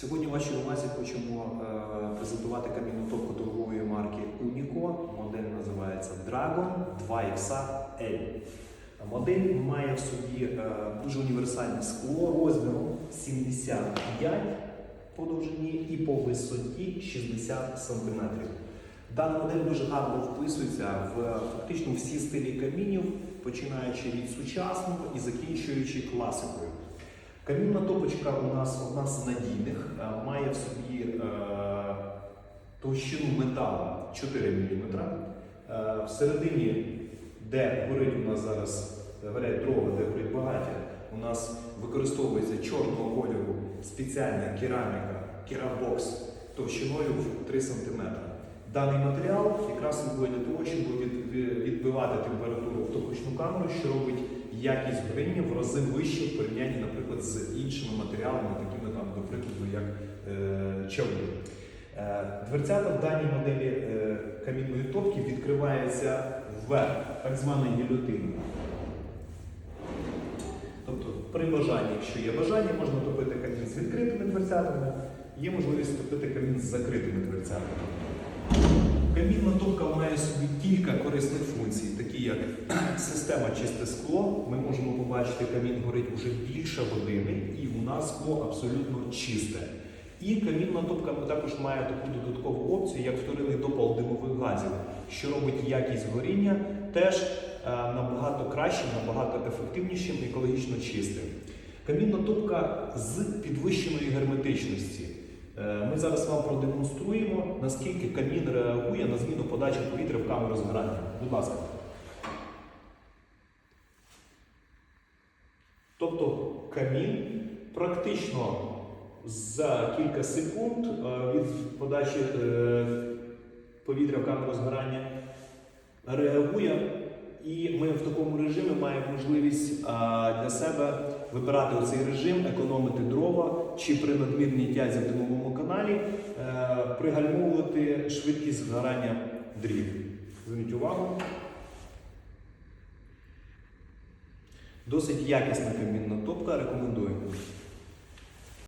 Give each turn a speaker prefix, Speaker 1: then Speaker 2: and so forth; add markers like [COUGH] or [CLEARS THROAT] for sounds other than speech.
Speaker 1: Сьогодні вашій увазі хочемо е, презентувати камінну топку торгової марки Unico. Модель називається Dragon 2XA L. Модель має в собі е, дуже універсальне скло розміром 75 по довжині і по висоті 60 см. Дана модель дуже гарно вписується в фактично всі стилі камінів, починаючи від сучасного і закінчуючи класикою. Камінна топочка у нас одна з надійних, е, має в собі е, товщину металу 4 мм. Е, всередині, де горить у нас зараз горять дрова, де горить багаття, у нас використовується чорного кольору спеціальна кераміка, керабокс товщиною в 3 см. Даний матеріал якраз слугує для того, щоб від- від- відбивати температуру в топочну камеру, що робить якість горіння в рази вище в порівнянні, наприклад, з іншими матеріалами, такими там, до прикладу, як е, чавун. Е, Дверцята в даній моделі е, камінної топки відкриваються вверх, так званою гільотиною. Тобто, при бажанні, якщо є бажання, можна топити камін з відкритими дверцятами, є можливість топити камін з закритими дверцятами. Кілька корисних функцій, такі як [CLEARS THROAT] система чисте скло. Ми можемо побачити, камін горить уже більше години, і у нас скло абсолютно чисте. І камінна топка також має таку додаткову опцію, як вторинний допал димових газів, що робить якість горіння теж е, набагато кращим, набагато ефективнішим екологічно чистим. Камінна топка з підвищеної герметичності. Е, Ми зараз вам продемонструємо, наскільки камін реагує на зміну подачі повітря в камеру згорання. Будь ласка. Тобто камін практично за кілька секунд е, від подачі е, повітря в камеру згорання реагує, і ми в такому режимі маємо можливість для себе вибирати оцей режим, економити дрова чи при надмірній тязі в каналі е, пригальмовувати швидкість згорання дрів. Зверніть увагу. Досить якісна камінна топка, рекомендуємо.